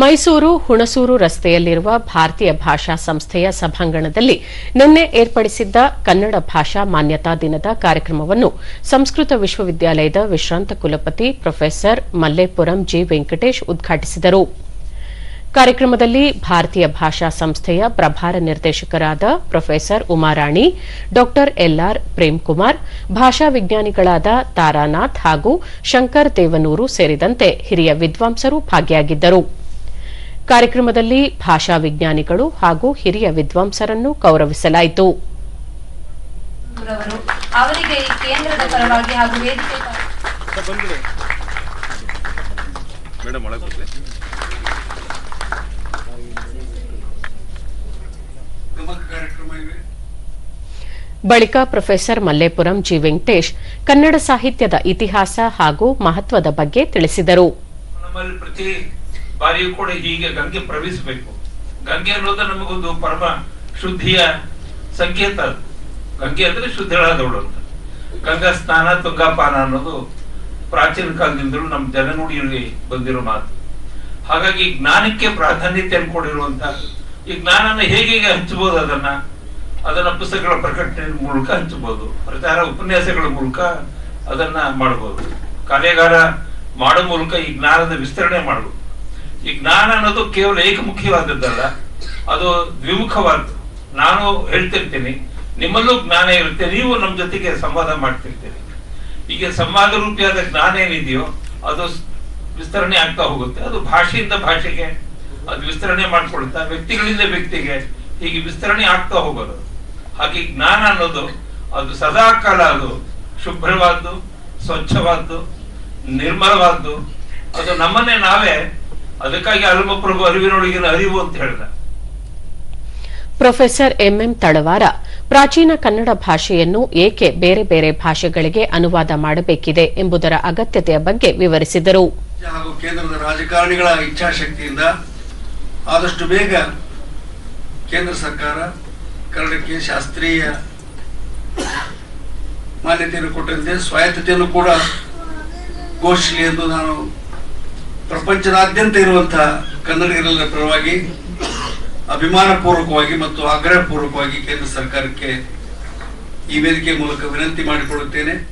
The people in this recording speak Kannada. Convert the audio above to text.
ಮೈಸೂರು ಹುಣಸೂರು ರಸ್ತೆಯಲ್ಲಿರುವ ಭಾರತೀಯ ಭಾಷಾ ಸಂಸ್ಥೆಯ ಸಭಾಂಗಣದಲ್ಲಿ ನಿನ್ನೆ ಏರ್ಪಡಿಸಿದ್ದ ಕನ್ನಡ ಭಾಷಾ ಮಾನ್ಯತಾ ದಿನದ ಕಾರ್ಯಕ್ರಮವನ್ನು ಸಂಸ್ಕೃತ ವಿಶ್ವವಿದ್ಯಾಲಯದ ವಿಶ್ರಾಂತ ಕುಲಪತಿ ಪ್ರೊಫೆಸರ್ ಮಲ್ಲೇಪುರಂ ಜಿ ವೆಂಕಟೇಶ್ ಉದ್ಘಾಟಿಸಿದರು. ಕಾರ್ಯಕ್ರಮದಲ್ಲಿ ಭಾರತೀಯ ಭಾಷಾ ಸಂಸ್ಥೆಯ ಪ್ರಭಾರ ನಿರ್ದೇಶಕರಾದ ಪ್ರೊಫೆಸರ್ ಉಮಾರಾಣಿ ಡಾ ಎಲ್ಆರ್ ಪ್ರೇಮ್ಕುಮಾರ್, ಭಾಷಾ ವಿಜ್ಞಾನಿಗಳಾದ ತಾರಾನಾಥ್ ಹಾಗೂ ಶಂಕರ್ ದೇವನೂರು ಸೇರಿದಂತೆ ಹಿರಿಯ ವಿದ್ವಾಂಸರು ಭಾಗಿಯಾಗಿದ್ದರು. ಕಾರ್ಯಕ್ರಮದಲ್ಲಿ ಭಾಷಾ ವಿಜ್ಞಾನಿಗಳು ಹಾಗೂ ಹಿರಿಯ ವಿದ್ವಾಂಸರನ್ನು ಗೌರವಿಸಲಾಯಿತು. ಅವರಿಗೆ ಈ ಕೇಂದ್ರದ ಪರವಾಗಿ ಹಾಗೂ ವೇದಿಕೆ ಬಳಿಕ ಪ್ರೊಫೆಸರ್ ಮಲ್ಲೇಪುರಂ ಜಿ. ವೆಂಕಟೇಶ್ ಕನ್ನಡ ಸಾಹಿತ್ಯದ ಇತಿಹಾಸ ಹಾಗೂ ಮಹತ್ವದ ಬಗ್ಗೆ ತಿಳಿಸಿದರು. ನಮ್ಮಲ್ಲಿ ಪ್ರತಿ ಬಾರಿಯೂ ಕೂಡ ಹೀಗೆ ಗಂಗೆ ಪ್ರವೇಶಬೇಕು ಗಂಗೆ ಅನ್ನೋದು ನಮಗೊಂದು ಪರಮ ಶುದ್ಧಿಯ ಸಂಕೇತ ಅದು. ಗಂಗೆ ಅಂದ್ರೆ ಶುದ್ಧಳಾದವಳು ಅಂತ. ಗಂಗಾ ಸ್ನಾನ, ತುಂಗಾಪಾನ ಅನ್ನೋದು ಪ್ರಾಚೀನ ಕಾಲದಿಂದಲೂ ನಮ್ಮ ಜನನುಡಿಯಲ್ಲಿ ಬಂದಿರೋ ಮಾತು. ಹಾಗಾಗಿ ಜ್ಞಾನಕ್ಕೆ ಪ್ರಾಧಾನ್ಯತೆಯನ್ನು ಕೊಡಿರುವಂತ ಈ ಜ್ಞಾನನ ಹೇಗೆ ಹಂಚಬಹುದು ಅದನ್ನ? ಅದನ್ನ ಪುಸ್ತಕಗಳ ಪ್ರಕಟಣೆ ಮೂಲಕ ಹಂಚಬಹುದು. ಪ್ರಚಾರ ಉಪನ್ಯಾಸಗಳ ಮೂಲಕ ಅದನ್ನ ಮಾಡಬಹುದು. ಕಾರ್ಯಾಗಾರ ಮಾಡೋ ಮೂಲಕ ಈ ಜ್ಞಾನದ ವಿಸ್ತರಣೆ ಮಾಡಬಹುದು. ಈ ಜ್ಞಾನ ಅನ್ನೋದು ಕೇವಲ ಏಕಮುಖಿಯಾದದ್ದಲ್ಲ ಅದು ದ್ವಿಮುಖವಾದ್ದು. ನಾನು ಹೇಳ್ತಿರ್ತೀನಿ, ನಿಮ್ಮಲ್ಲೂ ಜ್ಞಾನ ಇರುತ್ತೆ, ನೀವು ನಮ್ಮ ಜೊತೆಗೆ ಸಂವಾದ ಮಾಡ್ತಿರ್ತೀರಿ. ಈಗ ಸಂವಾದ ರೂಪಿಯಾದ ಜ್ಞಾನ ಏನಿದೆಯೋ, ಅದು ವಿಸ್ತರಣೆ ಆಗ್ತಾ ಹೋಗುತ್ತೆ. ಅದು ಭಾಷೆಯಿಂದ ಭಾಷೆಗೆ, ಅದು ವಿಸ್ತರಣೆ ಮಾಡ್ಕೊಳ್ತಾ ವ್ಯಕ್ತಿಗಳಿಂದ ವ್ಯಕ್ತಿಗೆ ಹೀಗೆ ವಿಸ್ತರಣೆ ಆಗ್ತಾ ಹೋಗೋದು. ಹಾಗೆ ಜ್ಞಾನ ಅನ್ನೋದು, ಅದು ಸದಾ ಕಾಲ ಅದು ಶುಭ್ರವಾದ್ದು, ಸ್ವಚ್ಛವಾದ್ದು, ನಿರ್ಮಲವಾದ್ದು. ಅದು ನಮ್ಮನ್ನೇ ನಾವೇ ಅದಕ್ಕಾಗಿ ಅಲ್ಮಪ್ರಭು ಅರಿವಿನೊಳಗಿನ ಅರಿವು ಅಂತ ಹೇಳಿದ. ಪ್ರೊಫೆಸರ್ ಎಂಎಂ ತಳವಾರ ಪ್ರಾಚೀನ ಕನ್ನಡ ಭಾಷೆಯನ್ನು ಏಕೆ ಬೇರೆ ಬೇರೆ ಭಾಷೆಗಳಿಗೆ ಅನುವಾದ ಮಾಡಬೇಕಿದೆ ಎಂಬುದರ ಅಗತ್ಯತೆಯ ಬಗ್ಗೆ ವಿವರಿಸಿದರು. ಹಾಗೂ ಕೇಂದ್ರದ ರಾಜಕಾರಣಿಗಳ ಇಚ್ಛಾಶಕ್ತಿಯಿಂದ ಆದಷ್ಟು ಬೇಗ ಕೇಂದ್ರ ಸರ್ಕಾರ ಕನ್ನಡಕ್ಕೆ ಶಾಸ್ತ್ರೀಯ ಮಾನ್ಯತೆಯನ್ನು ಕೊಟ್ಟಂತೆ ಸ್ವಾಯತ್ತತೆಯನ್ನು ಕೂಡ ಘೋಷಿಸಲಿ ಎಂದು ನಾನು ಪ್ರಪಂಚದಾದ್ಯಂತ ಇರುವಂತಹ ಕನ್ನಡಿಗರ ಪರವಾಗಿ ಅಭಿಮಾನಪೂರ್ವಕವಾಗಿ ಮತ್ತು ಆಗ್ರಹಪೂರ್ವಕವಾಗಿ ಕೇಂದ್ರ ಸರ್ಕಾರಕ್ಕೆ ಈ ವೇದಿಕೆ ಮೂಲಕ ವಿನಂತಿ ಮಾಡಿಕೊಳ್ಳುತ್ತೇನೆ.